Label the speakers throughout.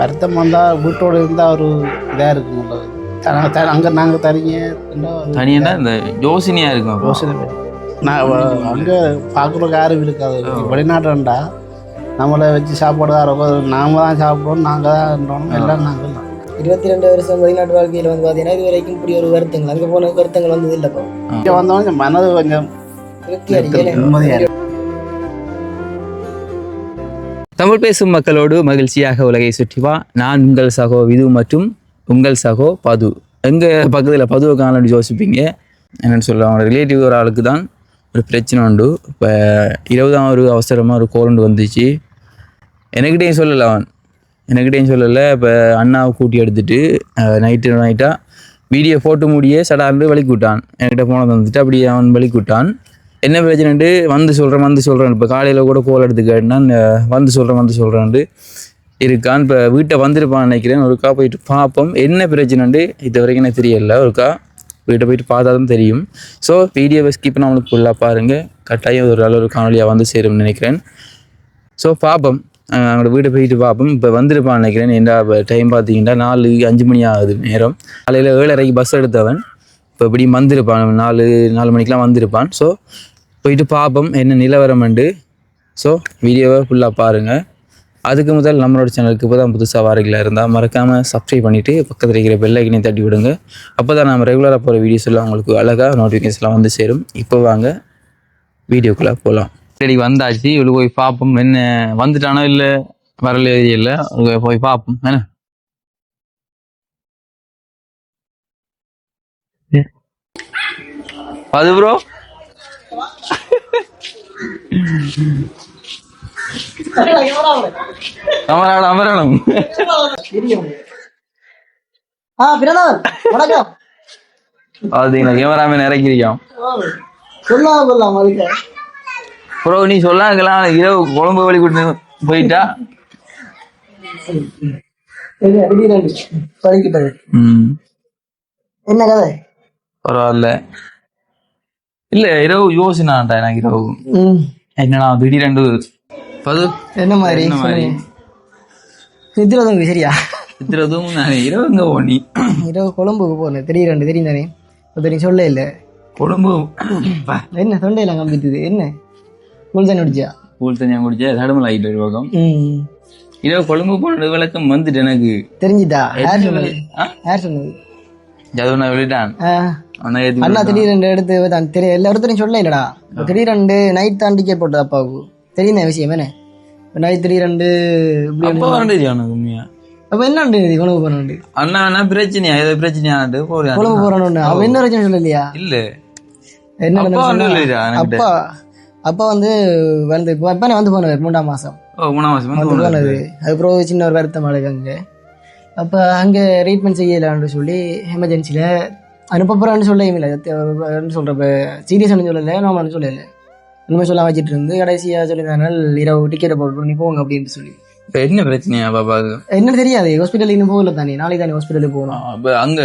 Speaker 1: வருத்தம் வந்தால் வீட்டோடு இருந்தால் ஒரு இதாக இருக்குங்கள அங்கே நாங்கள் தனிங்க
Speaker 2: தனியா இந்த யோசனையா இருக்கும்.
Speaker 1: யோசனை. நான் அங்கே பார்க்குறதுக்கு யாரும் இருக்காது. வெளிநாட்டுண்டா நம்மளை வச்சு சாப்பாடு தான் இருக்கும். நாம தான் சாப்பிடுவோம் நாங்கள் தான் இருந்தோம். எல்லாம் நாங்கள் தான்.
Speaker 3: இருபத்தி ரெண்டு வருஷம் வெளிநாட்டு வாழ்க்கையில் வந்து பார்த்தீங்கன்னா இது வரைக்கும் இப்படி ஒரு வருத்தங்கள். அங்கே போன வருத்தங்கள் வந்தது இல்லைப்பா?
Speaker 1: இங்கே வந்தோடனே மனது கொஞ்சம்
Speaker 3: திருப்தி அடிக்கல
Speaker 1: நிம்மதியாக
Speaker 2: தமிழ் பேசும் மக்களோடு மகிழ்ச்சியாக உலகை சுற்றி வா. நான் உங்கள் சகோ விது மற்றும் உங்கள் சகோ பது. எங்கள் பக்கத்தில் பதுவை காணலன்னு யோசிப்பீங்க. என்னென்னு சொல்ல அவங்க ரிலேட்டிவ் ஒரு ஆளுக்கு தான் ஒரு பிரச்சனை உண்டு. இப்போ இருபதாம் ஒரு அவசரமாக ஒரு கோல் வந்துச்சு. எனக்கிட்டையும் சொல்லலை அவன். எனக்கிட்டையும் சொல்லலை. இப்போ அண்ணாவை கூட்டி எடுத்துட்டு நைட்டு நைட்டாக வீடியோ போட்டு முடியே சடார்ந்து வலிக்கு விட்டான். என்கிட்ட போனது வந்துட்டு அப்படி அவன் வலிக்கு விட்டான். என்ன பிரச்சனைட்டு வந்து சொல்கிறேன் வந்து சொல்கிறேன் இப்போ காலையில் கூட கோல் எடுத்து கேட்டேன்னா வந்து சொல்கிறேன் வந்து சொல்கிறேன்ட்டு இருக்கான். இப்போ வீட்டை வந்திருப்பான்னு நினைக்கிறேன். ஒருக்கா போயிட்டு பார்ப்போம் என்ன பிரச்சனைண்டு இது வரைக்கும் எனக்கு தெரியல. ஒருக்கா வீட்டை போயிட்டு பார்த்தா தான் தெரியும். ஸோ வீடியோவை ஸ்கிப் நம்மளுக்கு ஃபுல்லாக பாருங்கள் கட்டாயம் ஒரு நல்ல ஒரு காணொலியாக வந்து சேரும்னு நினைக்கிறேன். ஸோ பார்ப்போம் அவங்களோட வீட்டை போயிட்டு பார்ப்போம் இப்போ வந்திருப்பான்னு நினைக்கிறேன். என்ன டைம் பார்த்தீங்கன்னா நாலு அஞ்சு மணி ஆகுது நேரம். காலையில் ஏழரைக்கு பஸ் எடுத்தவன். இப்போ இப்படி வந்திருப்பான். நாலு நாலு மணிக்கெலாம் வந்திருப்பான். ஸோ போயிட்டு பார்ப்போம் என்ன நிலவரம் உண்டு ஸோ வீடியோவை ஃபுல்லாக பாருங்கள் அதுக்கு முதல் நம்மளோட சேனலுக்கு இப்போ தான் புதுசாக வாரங்களா இருந்தால் மறக்காமல் சப்ஸ்கிரைப் பண்ணிவிட்டு பக்கத்தில் இருக்கிற பெல் தட்டி விடுங்க. அப்போ தான் நம்ம ரெகுலராக போகிற வீடியோஸ் எல்லாம் உங்களுக்கு அழகாக நோட்டிஃபிகேஷன்லாம் வந்து சேரும். இப்போ வாங்க வீடியோக்குள்ளே போகலாம் சரி வந்தாச்சு இவ்வளோ போய் பார்ப்போம் என்ன வந்துட்டானோ இல்லை வரல இல்லை போய் பார்ப்போம் என்ன? அது ப்ரோ அமராடம் அமராடம்
Speaker 3: ஆ பிறந்தவர். வணக்கம்.
Speaker 2: பார்த்தீங்களா கேமராமேன் இறக்கிருக்கான்
Speaker 3: சொல்லாம சொல்லலாம் அதுக்கு
Speaker 2: ப்ரோ நீ சொல்லாங்கலாம் இரவு குழம்பு வழி கூட்டு போயிட்டா
Speaker 3: என்ன கதை?
Speaker 2: பரவாயில்ல. இல்ல இரவு யோசினான்டா எனக்கு இரவு. என்னடா திடீரெண்டு பது?
Speaker 3: என்ன மாதிரி?
Speaker 2: என்ன மாதிரி?
Speaker 3: சரியா
Speaker 2: சித்திரதும் நான் இரவு எங்க போனி?
Speaker 3: இரவு கொழும்புக்கு போனேன். திடீரெண்டு தெரியும் தானே நீ சொல்ல இல்லை.
Speaker 2: கொழும்பு
Speaker 3: என்ன தொண்டையெல்லாம் கம்பித்துது. என்ன? கூழ் தண்ணி குடிச்சியா?
Speaker 2: கூழ் தனியா குடிச்சா தடுமல் ஆகிட்டு ஒரு பக்கம். இரவு கொழும்பு போன விளக்கம் வந்துட்டு எனக்கு.
Speaker 3: தெரிஞ்சிட்டா யார் சொன்னது? யார் சொன்னது?
Speaker 2: ஜது நான் வெளியிட்டான்
Speaker 3: அண்ணா திடீரெண்டு எடுத்து தெரிய எல்லா இடத்துலையும் சொல்ல இல்லடா. திடீரெண்டு நைட் தான் டிக்கெட் போட்டது அப்பாவுக்கு. தெரியும் விஷயம் என்ன? நைட் திடீரெண்டு
Speaker 2: உண்மையா
Speaker 3: அப்ப என்ன கொழும்பு போறாண்டு
Speaker 2: அண்ணா பிரச்சனையா? ஏதோ பிரச்சனையான்ட்டு போறேன்
Speaker 3: கொழும்பு போறானு அவன் என்ன பிரச்சனை சொல்லலையா?
Speaker 2: இல்ல.
Speaker 3: என்ன
Speaker 2: அப்பா?
Speaker 3: அப்பா வந்து வந்து அப்பா வந்து போனவர் மூன்றாம் மாசம்.
Speaker 2: மூணாம் மாசம் வந்து போனது.
Speaker 3: போனது. அதுக்கப்புறம் சின்ன ஒரு வருத்தம் அழகு அங்கே. அப்போ அங்கே ட்ரீட்மெண்ட் செய்யலான்னு சொல்லி எமர்ஜென்சியில் அனுப்ப போகிறான்னு சொல்லவே இல்லை சொல்கிறப்ப சீரியஸானு சொல்லலை நார்மல்னு சொல்லலை. உண்மை சொல்ல வச்சுட்டு இருந்து கடைசியாக சொல்லியிருந்தாங்க இரவு டிக்கெட்டை போட்டு நீ போங்க அப்படின்ட்டு சொல்லி.
Speaker 2: இப்ப என்ன பிரச்சனையா பாப்பாக்கு
Speaker 3: என்னன்னு தெரியாது ஹாஸ்பிட்டலுக்கு இன்னும் போகல தானே நாளைக்கு தானே ஹாஸ்பிட்டலுக்கு போகணும்.
Speaker 2: அப்ப அங்க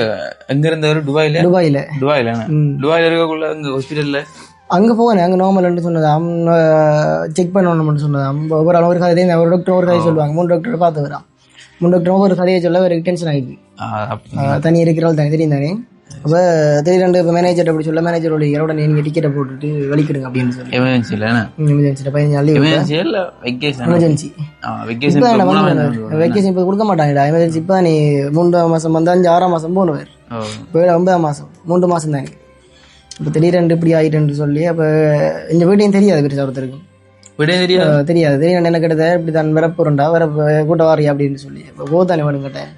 Speaker 2: எங்க இருந்தவர் துபாயில?
Speaker 3: துபாயில்.
Speaker 2: துபாயில என்ன? துபாயில இருக்கக்குள்ள அங்க ஹாஸ்பிட்டல்ல
Speaker 3: அங்கே போனேன் அங்கே நார்மல்னு சொன்னதாம் செக் பண்ணணும்னு சொன்னதாம் ஒவ்வொரு ஆளும் ஒரு கதையை ஒரு டாக்டர் ஒரு கதையை சொல்லுவாங்க மூணு டாக்டர் பார்த்து வரான் மூணு டாக்டரும் ஒரு கதையை சொல்ல ஒரு டென்ஷன் ஆகிடுது தனி இருக்கிறாள் தானே தெரியும் தானே? அப்போ திடீரெண்டு இப்போ மேனேஜர் அப்படி சொல்ல மேனேஜர் ஒரு இரவோட நீங்கள் டிக்கெட்டை போட்டுட்டு வலிக்கிடுங்க அப்படின்னு சொல்லி.
Speaker 2: எமர்ஜென்சி இல்ல
Speaker 3: எமர்ஜென்சியில் பதினஞ்சு நாள்
Speaker 2: எமர்ஜென்சி இல்ல வெக்கேஷன்
Speaker 3: எமர்ஜென்சி
Speaker 2: வெக்கேஷன்
Speaker 3: வெக்கேஷன் இப்போ கொடுக்க மாட்டாங்கடா. எமர்ஜென்சி இப்போ நீ மூன்றாம் மாதம் வந்து அஞ்சு ஆறாம் மாதம் போனவர் இப்போ ஒன்பதாம் மாதம் மூன்று மாதம் தானே இப்போ திடீரெண்டு இப்படி ஆகிட்டுன்னு சொல்லி அப்போ இந்த வீட்டையும் தெரியாது பெருசாக ஒருத்தருக்கு.
Speaker 2: விட தெரியா
Speaker 3: அஹ் தெரியாது. திடீரெண்டு என்ன கிட்டத? இப்படி தான் வரப்போறண்டா வர கூட்ட வாரியா அப்படின்னு சொல்லி. இப்போ போதானே வேணும் கேட்டேன்.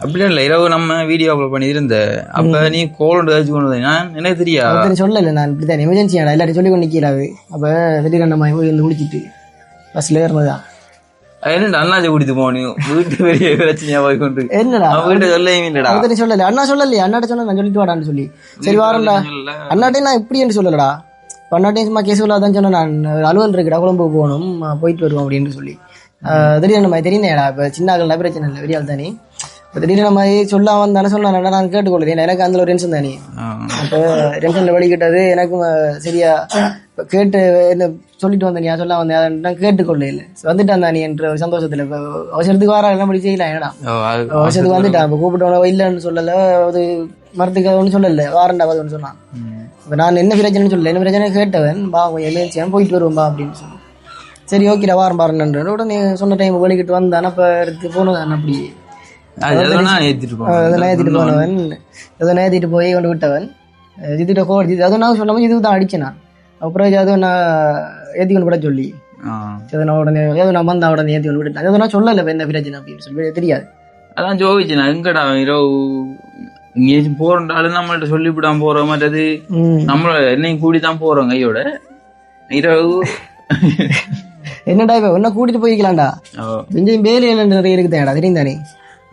Speaker 2: அப்படி இல்ல. இரவு நம்ம வீடியோ அப்லோட் பண்ணி இருந்த அப்ப நீ கோல் ஏதாச்சும் கொண்டு. நான் எனக்கு தெரியா?
Speaker 3: சொல்லல நான் இப்படி தான் எமர்ஜென்சியாடா எல்லாரும் சொல்லி கொண்டு நிற்கிறாரு அப்போ திடீரெண்டு மாதிரி போய் வந்து குளிச்சிட்டு பஸ்ல ஏறினதா?
Speaker 2: என்னடா அண்ணாச்சி குடித்து போனீங்க வீட்டு பெரிய பிரச்சனையா போய் கொண்டு.
Speaker 3: என்னடா?
Speaker 2: அவன் வீட்டை சொல்லவே இல்லடா.
Speaker 3: ஒருத்தர் சொல்லல. அண்ணா சொல்லலையா. அண்ணாட்ட சொன்னா நான் சொல்லிட்டு வாடான்னு சொல்லி. சரி வாரண்டா அண்ணாட்டையும் நான் இப்படி என்று சொல்லலடா. அண்ணாட்டையும் சும்மா கேஸ் தான் சொன்னேன் நான் அலுவல் இருக்குடா கொழம்பு போகணும் போயிட்டு வருவோம் அப்படின்னு சொல்லி. ஆ, திடீரெண்டு மாதிரி தெரியுனேடா இப்போ சின்ன ஆகலாம் பிரச்சனை இல்லை வெடியால் தானே திடீர்னு நம்ம சொல்லாம வந்தானே சொன்னானே நான் கேட்டுக்கொள்ளுறேன் எனக்கு அந்த ஒரு டென்ஷன் தானே. அப்போ டென்ஷன்ல வழிகிட்டது எனக்கும் சரியா இப்ப கேட்டு என்ன சொல்லிட்டு வந்தேன் நீ சொல்ல வந்தேன் அதை நான் கேட்டுக்கொள்ள இல்லை வந்துட்டான் தானே என்ற ஒரு சந்தோஷத்துல. இப்போ அவசரத்துக்கு வர எல்லாம் அப்படி செய்யலாம்
Speaker 2: அது-
Speaker 3: அவசரத்துக்கு வந்துட்டான். இப்போ கூப்பிட்டவன இல்லைன்னு சொல்லல அது மரத்துக்கு ஒன்றும் சொல்லல வாரண்டா ஒன்று சொன்னான். இப்போ நான் என்ன பிரச்சனைன்னு சொல்லல என்ன பிரச்சனை கேட்டவன் பா கொஞ்சம் எமர்ஜென்சியாக போயிட்டு வருவோம்பா அப்படின்னு சொல்லி சரி ஓகேடா வாரம் பாருன்ற உடனே சொன்ன டைம் வலிக்கிட்டு வந்தான். அப்போ எடுத்து போனதான் அப்படி
Speaker 2: அது ஏத்திட்டு.
Speaker 3: அதை போனவன். அதை போய் கொண்டு விட்டவன். ஜித்துட்ட கோட் ஜித்து அதுவும் நான் சொல்லாமல் இதுக்கு தான் அடிச்சேன். நான் அப்புறம் அதுவும் நான் ஏற்றி கொண்டு விட சொல்லி. நான் உடனே ஏதோ நான் வந்தா உடனே ஏற்றி கொண்டு விட்டுட்டேன். நான் சொல்லலை இப்ப என்ன பிரச்சனை அப்படின்னு சொல்லி. தெரியாது.
Speaker 2: அதான் ஜோதிச்சு நான் எங்கடா இரவு எங்கேயாச்சும் போறோம்டாலும் நம்மள்ட்ட சொல்லிவிடாம போறோம் மற்றது நம்மள என்னையும் கூடி தான் போறோம் கையோட. இரவு.
Speaker 3: என்னடா இப்போ என்ன கூட்டிட்டு போய்க்கலாம்டா. கொஞ்சம் வேலையில் நிறைய இருக்குதாடா தெரியும் தானே?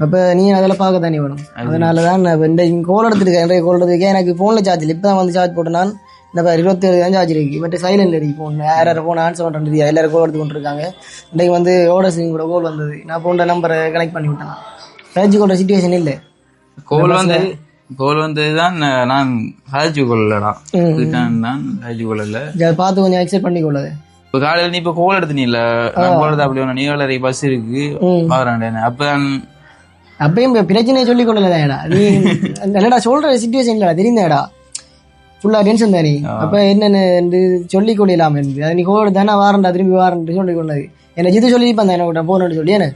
Speaker 3: அப்போ நீ அதெல்லாம் பார்க்க தானே வேணும். அதனால தான் நான் இந்த கோல் எடுத்துருக்கேன் நிறைய கோல் எடுத்துருக்கேன் எனக்கு ஃபோனில் சார்ஜ் இல்லை. இப்போ தான் வந்து சார்ஜ் போட்டு நான். இந்த பாரு இருபத்தி ஏழு தான் சார்ஜ் இருக்கு. மற்ற சைலண்ட் இருக்கு ஃபோன் யார் யார் ஃபோன் ஆன்சர் பண்ணுறது எல்லாரும் கோல் எடுத்து கொண்டிருக்காங்க. இன்றைக்கு வந்து ஓடர்ஸிங் கூட கோல் வந்தது. நான் ஃபோனில் நம்பரை கனெக்ட் பண்ணி விட்டேன் சார்ஜ் கொண்ட சுச்சுவேஷன் இல்லை.
Speaker 2: கோல் வந்து கோல் வந்து தான் நான் நான்
Speaker 3: ம்.
Speaker 2: இதுதான் தான் ஹாஜி கொள்ளல
Speaker 3: பார்த்து கொஞ்சம் எக்ஸைட் பண்ணி கொள்ளாது
Speaker 2: இப்ப காலையில நீ இப்ப கோல் எடுத்து நீ இல்ல நான் கோல் எடுத்து அப்படி ஒண்ணு நீலரை பஸ் இருக்கு. பாக்குறேன் அப்ப நான்
Speaker 3: அப்பயும் பிரச்சனையை சொல்லி கொள்ளலடா நீ என்னடா சொல்ற சுச்சுவேஷன் இல்லடா தெரியுதாடா ஃபுல்லா டென்ஷன் தானே அப்ப என்னென்னு சொல்லி கொள்ளலாம் என்று. அது நீ கோடு தானே வாரண்டா திரும்பி வாரண்டு சொல்லி கொண்டது என்ன ஜிது சொல்லி தான் என்ன போன்னு சொல்லி என்ன.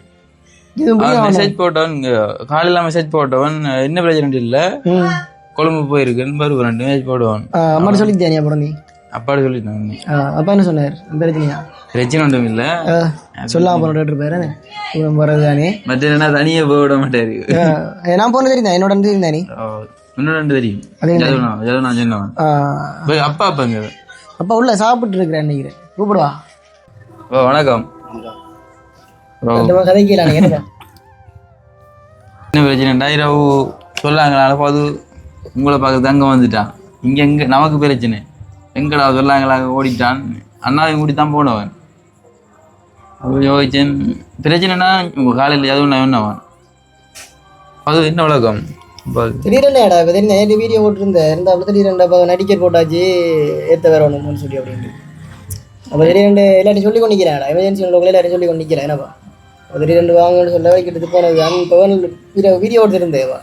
Speaker 2: மெசேஜ் போட்டவன் காலையில மெசேஜ் போட்டவன் என்ன பிரச்சனை இல்ல. கொழும்பு போயிருக்குன்னு பருவ ரெண்டு மெசேஜ் போடுவான்.
Speaker 3: ஆ, அம்மாட்ட சொல்லி தானே அப்புறம் நீ?
Speaker 2: அப்பாடு சொல்லிட்டான்
Speaker 3: ஆ, அப்பா என்ன சொன்னார்? பிரச்சனையா
Speaker 2: பிரச்சனை ஒன்றும் இல்ல.
Speaker 3: சொல்லாம போன டாக்டர் பேரு இவன் போறது தானே?
Speaker 2: மற்ற என்ன தனியா போக விட மாட்டாரு.
Speaker 3: நான் போன தெரியும்? என்னோட தெரியும் தானே?
Speaker 2: இன்னும் ரெண்டு தெரியும். ஜெதவனா சொன்னவன் போய் அப்பா அப்பாங்க
Speaker 3: அப்பா உள்ள சாப்பிட்டு இருக்கிறேன் நினைக்கிறேன். கூப்பிடுவா
Speaker 2: ஓ வணக்கம்.
Speaker 3: அந்த கதைக்கலாம் என்னப்பா
Speaker 2: என்ன பிரச்சனைடா இரவு சொல்லாங்களால போது உங்களை பார்க்க தங்க வந்துட்டான் இங்க எங்க நமக்கு பிரச்சனை. எங்கடா சொல்லாங்களா ஓடிட்டான்? அண்ணாவையும் கூட்டி தான் போனவன். அப்போ யோசிச்சேன். பிரச்சனைனா உங்கள் காலையில் எதுவும் நான் என்னவன் அது என்ன உலகம் அப்ப
Speaker 3: இப்போ தெரியும் நேற்று வீடியோ போட்டிருந்தேன். இருந்தாப்புல திடீரெண்டா இப்போ போட்டாச்சு ஏற்ற வேற ஒன்றுன்னு சொல்லி அப்படின்ட்டு. அப்போ திடீரெண்டு எல்லாத்தையும் சொல்லி கொண்டு எமர்ஜென்சி உள்ளவங்களே எல்லாரும் சொல்லி கொண்டிக்கிறேன் என்னப்பா? திடீரெண்டு வாங்கன்னு சொல்ல வைக்கிட்டு போனது அங்கே இப்போ வீடியோ வீடியோ எடுத்துருந்தேவா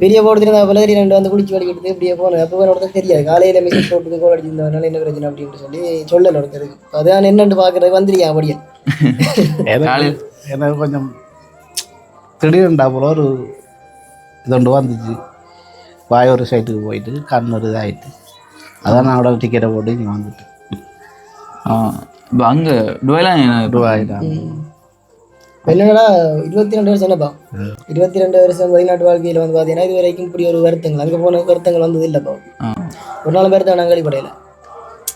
Speaker 3: வீடியோ போட்டுருந்தா அப்போ திடீரெண்டு வந்து குளிச்சு வடிக்கிட்டு இப்படியே போனது அப்போ ஒருத்தர் தெரியாது. காலையில் மெசேஜ் போட்டு கோல் அடிச்சிருந்ததுனால என்ன பிரச்சனை அப்படின்ட்டு சொல்லி சொல்லல ஒருத்தருக்கு அதான் என்னன்னு பார்க்குறது வந்துருக்கேன் அப்படியே
Speaker 1: எனக்கு
Speaker 2: காலையில்.
Speaker 1: எனக்கு கொஞ்சம் திடீர்னுடா போல ஒரு இது ஒன்று வந்துச்சு. வாயூர் சைட்டுக்கு போயிட்டு கண் ஒரு இதாகிட்டு அதான் நான் உடனே டிக்கெட்டை போட்டு இங்கே வந்துட்டேன்.
Speaker 2: ஆ இப்போ அங்கே டுவெலாம் என்ன?
Speaker 1: ரூபாயிடா
Speaker 3: என்னடா இருபத்தி ரெண்டு வருஷம் என்னப்பா இருபத்தி ரெண்டு வருஷம் வெளிநாட்டு வாழ்க்கையில் வந்து பார்த்தீங்கன்னா இது வரைக்கும் இப்படி ஒரு வருத்தங்கள் அங்கே போன வருத்தங்கள் வந்தது இல்லைப்பா. ஒரு நாள் பேர் தான் நாங்கள் படையில.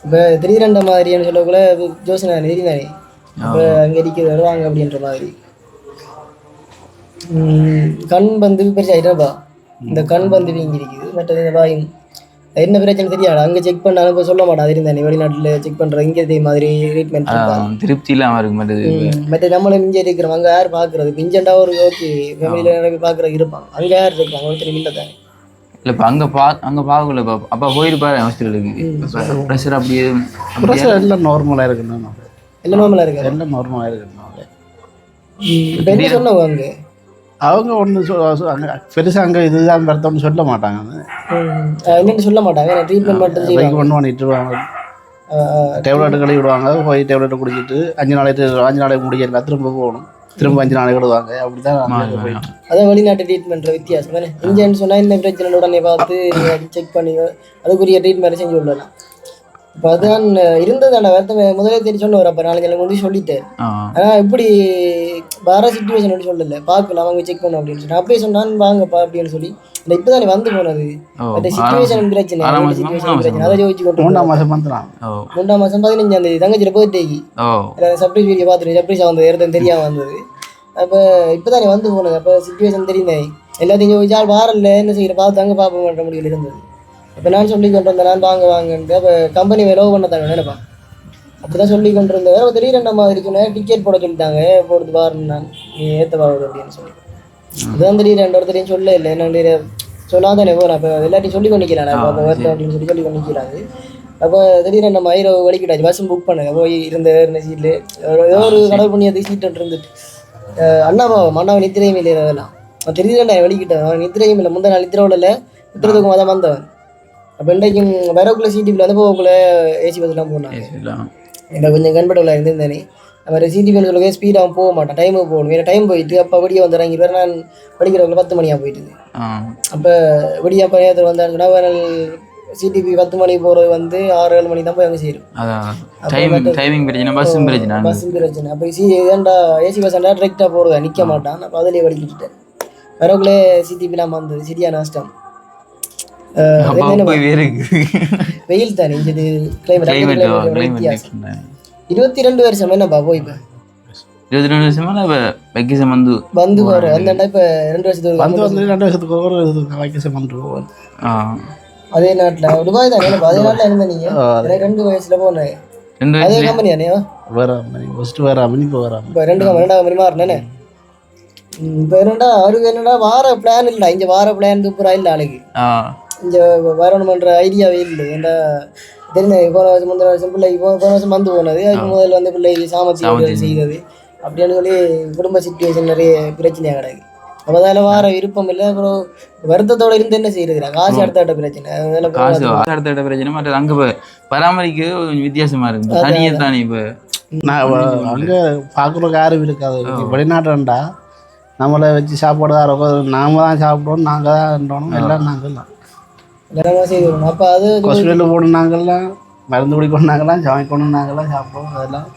Speaker 3: இப்போ திடீரெண்ட மாதிரின்னு சொல்லக்குள்ள ஜோசனா தெரியுதானே இப்போ அங்கே இருக்கிறது வருவாங்க அப்படின்ற மாதிரி. கண் பந்து பெருசாயிட்டப்பா இந்த கண் பந்து வீங்கி இருக்குது மற்றது இந்த வாயும். என்ன பிரச்சனை தெரியாது? அங்கே செக் பண்ண இப்போ சொல்ல மாட்டான் தெரியுதானே வெளிநாட்டில் செக் பண்ணுற இங்கே இதே மாதிரி ட்ரீட்மெண்ட்
Speaker 2: திருப்தி இல்லாமல் இருக்க மாட்டேது
Speaker 3: மற்ற நம்மளும் இங்கே இருக்கிறோம் அங்கே யார் பார்க்குறது இஞ்சண்டா ஒரு ஓகே ஃபேமிலியில் நிறைய பேர் பார்க்குறது இருப்பாங்க. அங்கே யார் இருப்பாங்க ஒருத்தர் இல்லை தானே.
Speaker 2: இல்லை இப்போ அங்கே பா அங்கே பார்க்கல இப்போ அப்பா போயிருப்பாரு ஹாஸ்பிட்டலுக்கு. ப்ரெஷர் அப்படியே
Speaker 1: ப்ரெஷர் எல்லாம் நார்மலாக இருக்கணும்
Speaker 3: எல்லாம் நார்மலாக இருக்காது
Speaker 1: எல்லாம் நார்மலாக இருக்கணும்
Speaker 3: இப்போ என்ன சொன்னவங்க அங்கே?
Speaker 1: அவங்க ஒன்று அங்கே பெருசாக அங்கே இதுதான் வருத்தம்னு சொல்ல மாட்டாங்க.
Speaker 3: என்னென்னு சொல்ல மாட்டாங்க. ட்ரீட்மெண்ட் மட்டும்
Speaker 1: ஒன்று பண்ணிட்டு
Speaker 3: ஆஹ்
Speaker 1: டேப்லெட் கழுவி விடுவாங்க போய் டேப்லெட்டை குடிச்சிட்டு அஞ்சு நாளைக்கு அஞ்சு நாளைக்கு முடியல திரும்ப போகணும். திரும்ப அஞ்சு நாளைக்கு விடுவாங்க அப்படி தான் போயிட்டு.
Speaker 3: அதான் வெளிநாட்டு ட்ரீட்மெண்ட்ல வித்தியாசம். தானே இங்கேன்னு சொன்னால் என்ன பிரச்சனை உடனே பார்த்து செக் பண்ணி அதுக்குரிய ட்ரீட்மெண்ட் செஞ்சு விடலாம் இப்போ அதுதான் இருந்ததான வருத்தம் முதலே தெரிஞ்சு சொன்னவர் அப்போ நாலஞ்சு நாள் முந்தி சொல்லிட்டேன்
Speaker 2: ஆ.
Speaker 3: ஆனால் இப்படி வர சுச்சுவேஷன் ஒன்று சொல்லல. பார்க்கலாம் அவங்க செக் பண்ணணும் அப்படின்னு சொல்லி அப்பயே சொன்னான் வாங்கப்பா அப்படின்னு சொல்லி இல்லை இப்போ தானே வந்து போனது. அந்த சுச்சுவேஷன் பிரச்சனை அந்த
Speaker 2: மூணாம்
Speaker 3: அதை யோசிச்சு கொண்டு
Speaker 1: மூணாம் மாதம்
Speaker 2: ஓ.
Speaker 3: மூன்றாம் மாதம் பதினஞ்சாம் தேதி தங்கச்சியோட பர்த்டேக்கு சர்ப்ரைஸ் வீடியோ பார்த்துட்டு சர்ப்ரைஸாக வந்தது இடத்துல தெரியாம வந்தது. அப்போ இப்போ தானே வந்து போனது. அப்போ சுச்சுவேஷன் தெரியுதே எல்லாத்தையும் யோசிச்சால் வாரல்ல என்ன செய்யற பார்த்து அங்கே பார்ப்போம்ன்ற முடியல இருந்தது. அப்போ நான் சொல்லி கொண்டு வந்தேன் நான் வாங்க வாங்கன்ட்டு அப்போ கம்பெனி லோ பண்ண தாங்க நினைப்பேன் அப்படி தான் சொல்லி கொண்டு இருந்தேன் வேறு திடீரெண்ட மாதிரி சொன்னேன் டிக்கெட் போட சொல்லிட்டாங்க. போடுறது பாருன்னு நான். நீ ஏற்ற பாவுது அப்படின்னு சொல்லி. இதுதான் திடீர் ரெண்டு ஒருத்தரையும் சொல்ல இல்லை. என்ன திடீர் சொன்னா தானே போகிறேன் அப்போ எல்லாத்தையும் சொல்லி கொண்டிக்கிறான் அப்போ வருத்தம் அப்படின்னு சொல்லி சொல்லி கொண்டிக்கிறாரு அப்போ திடீர்னு நம்ம ஐரோ வலிக்கிட்டாச்சு பஸ்ஸும் புக் பண்ணுங்க போய் இருந்த இருந்த சீட்டில் ஏதோ ஒரு கடவுள் புண்ணியத்துக்கு சீட் ஒன்று இருந்துட்டு. அஹ் அண்ணா பாவம் அண்ணாவை நித்திரையும் இல்லை அதெல்லாம். வெளிக்கிட்டான் அவன் நித்திரையும் இல்லை. முந்தின நாள் நித்திர விடல நித்திரத்துக்கு மதம் வந்தவன். அப்போ இன்றைக்கும் வரக்குள்ள சீட்டில் வந்து போகக்குள்ள ஏசி பஸ்லாம் போனாங்க. எனக்கு கொஞ்சம் கண்படவில் இருந்திருந்தேனே. நம்ம சிடிபின்னு சொல்லுவே ஸ்பீடாக போக மாட்டேன். டைமுக்கு போகணும். வேறு டைம் போயிட்டு அப்போ விடிய வந்து இறங்கி வேறு நான் படிக்கிறவங்கள பத்து மணியாக போயிட்டுது.
Speaker 2: ஆ.
Speaker 3: அப்போ விடிய நேரத்தில் வந்தாங்கன்னா வேறு சிடிபி பத்து மணி போகிறது வந்து ஆறு ஏழு மணி தான் போய் அங்கே சேரும்.
Speaker 2: டைமிங் பிரச்சனை. பஸ்ஸும் பிரச்சனை
Speaker 3: பஸ் பிரச்சனை. அப்போ சி ஏன்டா ஏசி பஸ் டிரெக்டாக போகிறதா நிற்க மாட்டான். அப்போ அதிலே வலிக்கிட்டேன் வரக்குள்ளே சிடிபிலாம் வந்தது. சரியான நஷ்டம் வெயில் தானே இங்கே கிளைமேட் இருபத்தி ரெண்டு வருஷம் என்னப்பா போய் இப்போ?
Speaker 2: இருபத்தி ரெண்டு வருஷமா இப்போ வெக்கேஷன் வந்து
Speaker 3: வந்து போற அந்த இப்ப ரெண்டு வருஷத்துக்கு
Speaker 1: வந்து வந்து ரெண்டு வருஷத்துக்கு ஒரு போவேன்
Speaker 2: ஆ.
Speaker 3: அதே நாட்டுல துபாய் தானே? அதே நாட்டுல இருந்த நீங்க? எனக்கு ரெண்டு வயசுல போனேன்.
Speaker 2: ரெண்டு
Speaker 3: அதே கம்பெனி தானே?
Speaker 1: வேற அம்மனி ஃபஸ்ட்டு வேற அம்மனி இப்போ வேற
Speaker 3: இப்ப ரெண்டு கம்பெனி ரெண்டாவது கம்பெனி மாறினே இப்ப என்னடா அவருக்கு என்னடா வார பிளான் இல்ல இங்க வார பிளான் சூப்பரா இல்ல ஆளுக்கு.
Speaker 2: ஆ.
Speaker 3: இங்க வரணுமன்ற ஐடியாவே இல்லை. ஏன்டா தெரிஞ்ச போன வருஷம் முந்தின வருஷம் பிள்ளை போன போன வருஷம் வந்து போனது. அதுக்கு முதல்ல வந்து பிள்ளை சாமத்தி
Speaker 2: சாமத்தி.
Speaker 3: செய்தது. அப்படின்னு சொல்லி குடும்ப சுச்சுவேஷன் நிறைய பிரச்சனையா கிடக்கு. அப்போ அதில் வார விருப்பம் இல்லை. அப்புறம் வருத்தத்தோட இருந்து என்ன செய்யறது காசு அடுத்த பிரச்சனை. அதில்
Speaker 2: காசு அடுத்த இட பிரச்சனை. மற்ற அங்கே இப்போ பராமரிக்க கொஞ்சம் வித்தியாசமா இருக்கு. தனியே தானே இப்போ?
Speaker 1: நான் அங்க பார்க்குறக்கு யாரும் இருக்காது. வெளிநாட்டுண்டா நம்மளை வச்சு சாப்பாடு தான் இருக்கும். நாம தான் சாப்பிடுவோம் நாங்கள் தான் இருந்தோம் எல்லாம் நாங்கள் தான்
Speaker 3: நிலமா செய்வோம் அப்போ அது
Speaker 1: ஹாஸ்பிட்டலில் போகணும் நாங்கள்லாம். மருந்து குடிக்கணும் நாங்களாம் சமைக்கணும் நாங்களாம் சாப்பிடுவோம் அதெல்லாம்.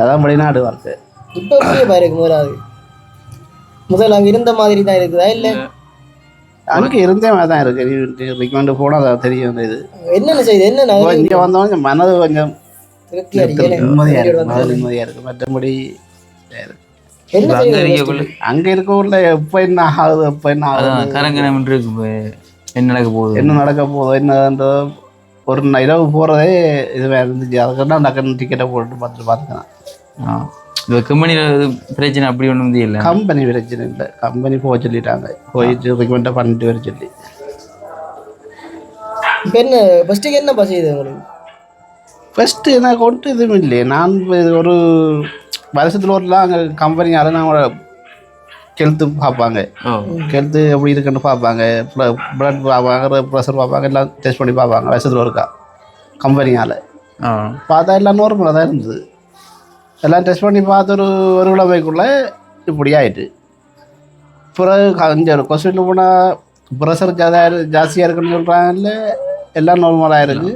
Speaker 1: அதான் வெளிநாடு வாழ்க்கை.
Speaker 3: இப்போ அப்படியே பாருக்கு முதலாவது? முதல்ல அங்கே இருந்த மாதிரி தான் இருக்குதா இல்லை?
Speaker 1: அங்கே இருந்தே மாதிரி தான் இருக்கு. நீ ரெக்கமெண்டு போனால் அது தெரியும் அந்த இது.
Speaker 3: என்னென்ன செய்யுது என்னென்ன
Speaker 1: இங்கே வந்தவங்க மனது கொஞ்சம்
Speaker 3: திருப்தி அடிக்கல
Speaker 1: நிம்மதியாக இருக்கு. மனது நிம்மதியாக இருக்குது மற்றபடி
Speaker 2: அங்கே
Speaker 1: இருக்க ஊரில் எப்போ என்ன ஆகுது எப்போ என்ன ஆகுது?
Speaker 2: அதான் கரங்கனம் இருக்கு என்ன நடக்க போகுது?
Speaker 1: என்ன நடக்க போதோ என்னன்றதோ ஒரு இரவு போகிறதே இதுவாக இருந்துச்சு. அதுக்கெல்லாம் டக்குன்னு டிக்கெட்டை போட்டு பார்த்துட்டு பார்த்துக்கலாம்
Speaker 2: இந்த கம்பெனியில் பிரச்சனை அப்படி ஒன்றும் இல்லை?
Speaker 1: கம்பெனி பிரச்சனை இல்லை. கம்பெனி போக சொல்லிட்டாங்க. போயிட்டு ரெக்கமெண்டை பண்ணிட்டு வர சொல்லி.
Speaker 3: இப்போ என்ன ஃபஸ்ட்டுக்கு என்னப்பா செய்யுது உங்களுக்கு?
Speaker 1: ஃபஸ்ட்டு எனக்கு ஒன்றும் எதுவும் இல்லையே. நான் இது ஒரு வருஷத்தில் ஒருலாம் அங்கே கம்பெனியால் நான் கெழுத்து பார்ப்பாங்க.
Speaker 2: ஓ
Speaker 1: கெழுத்து எப்படி இருக்குன்னு பார்ப்பாங்க. ப்ளட் பார்ப்பாங்க ப்ரெஷர் பார்ப்பாங்க எல்லாம் டெஸ்ட் பண்ணி பார்ப்பாங்க. வருஷத்தில் ஒருக்கா கம்பெனியால் பார்த்தா எல்லாம் நார்மலாக தான் இருந்தது. எல்லாம் டெஸ்ட் பண்ணி பார்த்து ஒரு ஒரு கிழமைக்குள்ளே இப்படி ஆயிட்டு. பிறகு கொஞ்சம் ஹாஸ்பிட்டலில் போனால் ப்ரெஷர் ஜாதா ஜாஸ்தியாக இருக்குன்னு சொல்கிறாங்கல்ல எல்லாம் நார்மலாக இருக்குது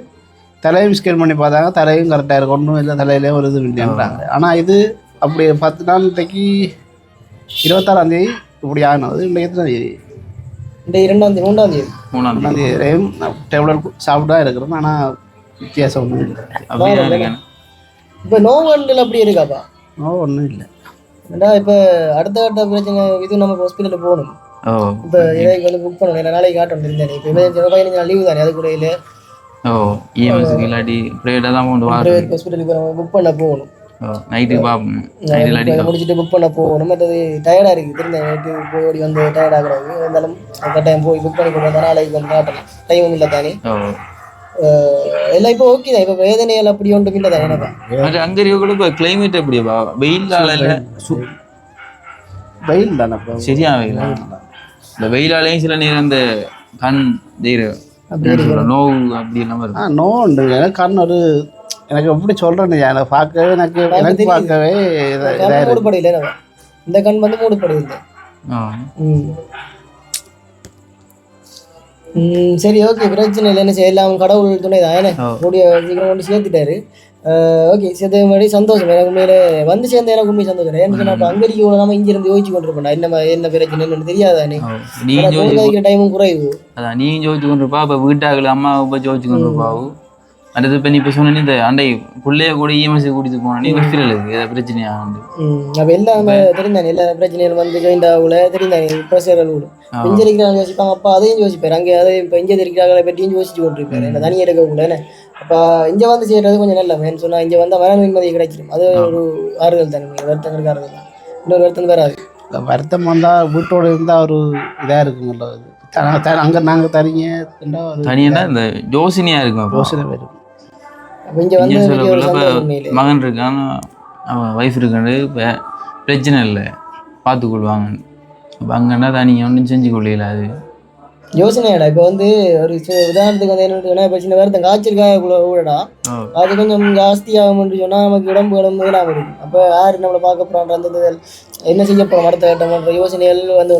Speaker 1: தலையும் ஸ்கேன் பண்ணி பார்த்தாங்க தலையும் கரெக்டாக இருக்கு. ஒன்றும் இல்லை தலையிலே ஒரு இது இல்லைன்றாங்க. ஆனால் இது அப்படி பத்து நாள் இன்றைக்கி இருபத்தாறாம் தேதி இப்படி ஆனது இன்றைக்கு எத்தனை தேதி.
Speaker 3: இந்த இரண்டாம் தேதி மூன்றாம் தேதி.
Speaker 2: மூணாம்
Speaker 1: தேதி. வரையும் டேப்லெட் சாப்பிட்டு இருக்கிறோம் ஆனால் வித்தியாசம் ஒன்றும் இல்லை.
Speaker 3: இப்போ நோவண்டில் அப்படி இருக்காப்பா?
Speaker 1: ஒன்றும் இல்லை.
Speaker 3: ஏன்னா இப்போ அடுத்த கட்ட பிரச்சனை இது நம்ம ஹாஸ்பிட்டலில் போகணும். இப்போ இடைக்கு வந்து புக் பண்ணணும். இல்லை நாளைக்கு காட்டணும் இருந்தேன். இப்போ பதினஞ்சு நாள் லீவு தானே அது கூட இல்லை.
Speaker 2: ஓ இஎம்எஸ்க்கு இல்லாட்டி ப்ரைவேட்டாக தான்
Speaker 3: ப்ரைவேட் ஹாஸ்பிட்டலுக்கு நம்ம புக் பண்ண போகணும்.
Speaker 2: ஓ நைட்டுக்கு பார்ப்போம்
Speaker 3: முடிச்சுட்டு புக் பண்ண போகணும். மற்றது டயர்டாக இருக்குது திருந்த நைட்டு போய் ஓடி வந்து டயர்ட் ஆகுறாங்க இருந்தாலும் கட்டாயம் போய் புக் பண்ணி வந்தால் நாளைக்கு வந்து காட்டணும் டைமும் இல்லை தானே. எல்லாம் இப்போ ஓகே தான். இப்போ வேதனைகள் அப்படி ஒன்றும் இல்லை தானே எனக்கா
Speaker 2: அது அங்கே இருக்கக்கூட இப்போ கிளைமேட் எப்படிப்பா வெயிலால இல்லை?
Speaker 1: வெயில் தானே
Speaker 2: சரியா வெயிலா? இந்த வெயிலாலையும் சில நேரம் இந்த கண் நோவு அப்படி
Speaker 1: நோ உண்டு எனக்கு கண் ஒரு எனக்கு எப்படி சொல்கிறேன்னு எனக்கு பார்க்கவே எனக்கு எனக்கு. பார்க்கவே
Speaker 3: மூடுபடையில் இந்த கண் வந்து மூடுபடையில். சரி ஓகே. பிரச்சனை இல்லை. என்ன செய்ய எல்லாம் கடவுள் துணை தான். என்ன?
Speaker 2: ஓ.
Speaker 3: கூடிய சீக்கிரம் கொண்டு சேர்த்துட்டாரு. ஓகே சேர்த்த மாதிரி சந்தோஷம். எனக்கு உண்மையில வந்து சேர்ந்த எனக்கு உண்மை சந்தோஷம். ஏன்னு சொன்னா அங்கே இருக்க நம்ம இங்க இருந்து யோசிச்சு கொண்டிருப்போம் என்ன என்ன பிரச்சனை என்னன்னு தெரியாதானே
Speaker 2: ஜோதிச்சு
Speaker 3: வைக்கிற டைமும் குறைவு.
Speaker 2: அதான் நீயும் ஜோதிச்சு கொண்டிருப்பா. இப்போ வீட்டாக்கள் அம்மா இப்போ ஜோதிச்சு கொண்டிருப்பாவு அடுத்து இப்போ நீ இப்போ சொன்ன இந்த அண்டை பிள்ளைய கூட இஎம்எஸ் கூட்டிட்டு போனா நீ ஹாஸ்பிட்டல் இருக்கு. ஏதாவது பிரச்சனையா உண்டு
Speaker 3: அப்போ எல்லாம் தெரிந்தானே எல்லா பிரச்சனைகளும் வந்து ஜாயிண்ட் ஆகல. தெரிந்தானே ப்ரெஷர்கள் விடும்
Speaker 2: ஆ.
Speaker 3: இங்கே இருக்கிறாங்க யோசிப்பாங்க அப்பா அதையும் யோசிப்பாரு. அங்கே அதை இப்போ இங்கே இருக்கிறாங்களே பற்றியும் யோசிச்சு கொண்டிருப்பாரு. என்ன தனி எடுக்கக்கூடாது என்ன? அப்போ இங்கே வந்து செய்கிறது கொஞ்சம் நல்ல மேன் சொன்னால் இங்கே வந்தால் மன நிம்மதி கிடைச்சிடும் அது ஒரு ஆறுதல் தானே வருத்தங்களுக்கு ஆறுதல் தான். இன்னொரு வருத்தம் வராது.
Speaker 1: வருத்தம் வந்தால் வீட்டோட இருந்தால் ஒரு இதாக இருக்குங்கள அங்கே நாங்கள் தனிங்க
Speaker 2: தனியாக இந்த யோசனையாக இருக்கும் அப்போ.
Speaker 1: யோசனை வரும்.
Speaker 3: அப்போ இங்கே வந்து.
Speaker 2: மகன் இருக்கான் அவன் ஒய்ஃப் இருக்காண்டு இப்போ பிரச்சனை இல்லை பார்த்துக்கொள்வாங்க இப்போ அங்கன்னா தனியாக ஒன்றும் செஞ்சு கொள்ளையில அது.
Speaker 3: யோசனையாடா இப்போ வந்து ஒரு உதாரணத்துக்கு வந்து என்ன சொன்னா இப்போ சின்ன வருத்தம் காய்ச்சலுக்காக
Speaker 2: ஓ.
Speaker 3: அது கொஞ்சம் ஜாஸ்தியாகும்னு சொன்னால் நமக்கு உடம்பு உடம்பு இல்லாமல் இருக்கும் அப்போ யார் நம்மளை பார்க்க போகிறான்ற அந்த என்ன செய்ய போகிறோம் அடுத்த கட்டம்ன்ற யோசனைகள் வந்து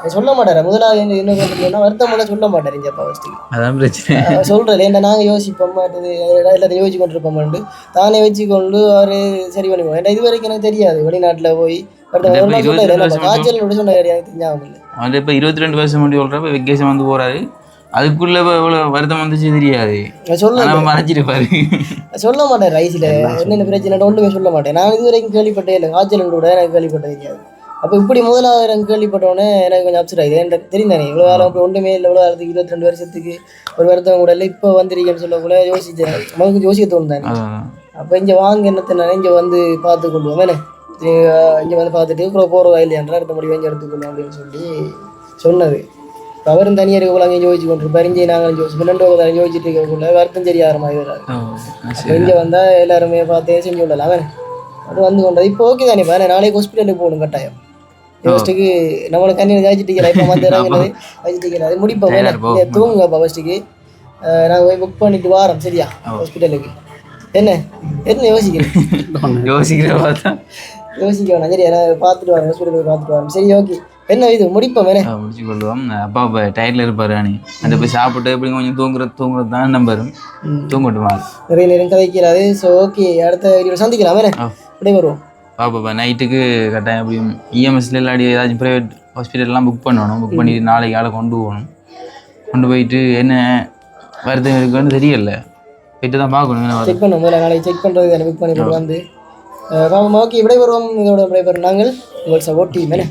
Speaker 3: அது சொல்ல மாட்டார்? முதலாவது என்ன என்ன சொன்னால் வருத்தம் எல்லாம் சொல்ல மாட்டார் அப்போ ஃபஸ்ட்டு
Speaker 2: அதான் பிரச்சனை.
Speaker 3: சொல்கிறது ஏன்னா நாங்கள் யோசிப்போம் மாட்டது எல்லாத்தையும் யோசிச்சு கொண்டிருப்போம்ட்டு தானே வச்சுக்கொண்டு அவர் சரி பண்ணிப்போம் ஏன்னா இது வரைக்கும் எனக்கு தெரியாது வெளிநாட்டில் போய்
Speaker 2: அவன் இப்போ இருபத்தி ரெண்டு வருஷம் முடி சொல்கிறப்ப வெக்கேஷன் வந்து போகிறாரு அதுக்குள்ளே இவ்வளோ வருத்தம் வந்துச்சு தெரியாது.
Speaker 3: சொல்ல
Speaker 2: மறைச்சிருப்பாரு
Speaker 3: சொல்ல மாட்டேன் ரைஸில். என்னென்ன பிரச்சனை? ஒன்றுமே சொல்ல மாட்டேன். நான் இது வரைக்கும் கேள்விப்பட்டே இல்லை. காய்ச்சல் கூட எனக்கு கேள்விப்பட்டது தெரியாது அப்போ இப்படி முதலாவது எனக்கு கேள்விப்பட்டோடனே எனக்கு கொஞ்சம் அப்செட் ஆகுது எனக்கு தெரியும் தானே இவ்வளோ காலம் அப்படி ஒன்றுமே இல்லை. இவ்வளோ காலத்துக்கு இருபத்தி ரெண்டு வருஷத்துக்கு ஒரு வருத்தம் கூட இல்லை. இப்போ வந்திருக்கேன்னு சொல்லக்கூட யோசிச்சேன். நமக்கு யோசிக்க தோணும் தானே.
Speaker 2: அதான்
Speaker 3: அப்போ இங்கே வாங்க என்னத்தை இங்கே வந்து பார்த்து கொள்வோம் வேணே இங்கே வந்து பார்த்துட்டு அப்புறம் போகிறதா இல்லையான்ற அடுத்த முடிவு இங்கே எடுத்துக்கொள்ளும் அப்படின்னு சொல்லி சொன்னது. இப்ப அவரும் தனியாக இருக்க அங்கே யோசிச்சு கொண்டிருப்பாரு இங்கே நாங்களும் யோசிச்சு ரெண்டு பக்கம் யோசிச்சுட்டு இருக்கக்குள்ள வருத்தம் தெரியாத மாதிரி வராது இங்கே வந்தால் எல்லாருமே பார்த்து செஞ்சு விடலாம் வேணே அது வந்து கொண்டது. இப்போ ஓகே தானே இப்போ நாளைக்கு ஹாஸ்பிட்டலுக்கு போகணும் கட்டாயம். ஃபஸ்ட்டுக்கு நம்மளை கண்ணீர் காய்ச்சிட்டு இருக்கிறேன் இப்போ வந்து இறங்குறது காய்ச்சிட்டு இருக்கிறேன் அது முடிப்போம் தூங்குங்கப்பா ஃபஸ்ட்டுக்கு நாங்கள் போய் புக் பண்ணிட்டு வாரோம் சரியா? ஹாஸ்பிட்டலுக்கு என்ன? என்ன யோசிக்கிறேன்
Speaker 2: யோசிக்கிற பார்த்தா
Speaker 3: யோசிக்க வேணாம். சரி நான் பார்த்துட்டு வரேன் ஹாஸ்பிட்டலுக்கு பார்த்துட்டு வரேன் சரி ஓகே என்ன இது? முடிப்போம்
Speaker 2: ஆ, முடிச்சு கொள்வோம் அப்பா இப்போ டயர்டில் இருப்பாரு அணி அந்த போய் சாப்பிட்டு எப்படி கொஞ்சம் தூங்குறது தூங்குறது தான் நம்பர் தூங்கட்டுமா
Speaker 3: நிறைய நேரம் கதைக்கிறாரு. ஸோ ஓகே அடுத்த வீடியோ சந்திக்கலாம்
Speaker 2: ஆ.
Speaker 3: அப்படியே வருவோம்.
Speaker 2: பாப்பா நைட்டுக்கு கட்டாயம் எப்படியும் இஎம்எஸ்ல இல்லாடி ஏதாச்சும் ப்ரைவேட் ஹாஸ்பிட்டல்லாம் புக் பண்ணணும். புக் பண்ணி நாளைக்கு ஆளை கொண்டு போகணும். கொண்டு போயிட்டு என்ன வருத்தம் இருக்குன்னு தெரியல. போயிட்டு தான் பார்க்கணும்
Speaker 3: செக் முதல்ல நாளைக்கு செக் பண்ணுறது புக் பண்ணி போட்டு வந்து. பாப்பா ஓகே இப்படியே வருவோம் இதோட விடைபெறும் நாங்கள் உங்கள் சப்போர்ட் டீம் என்ன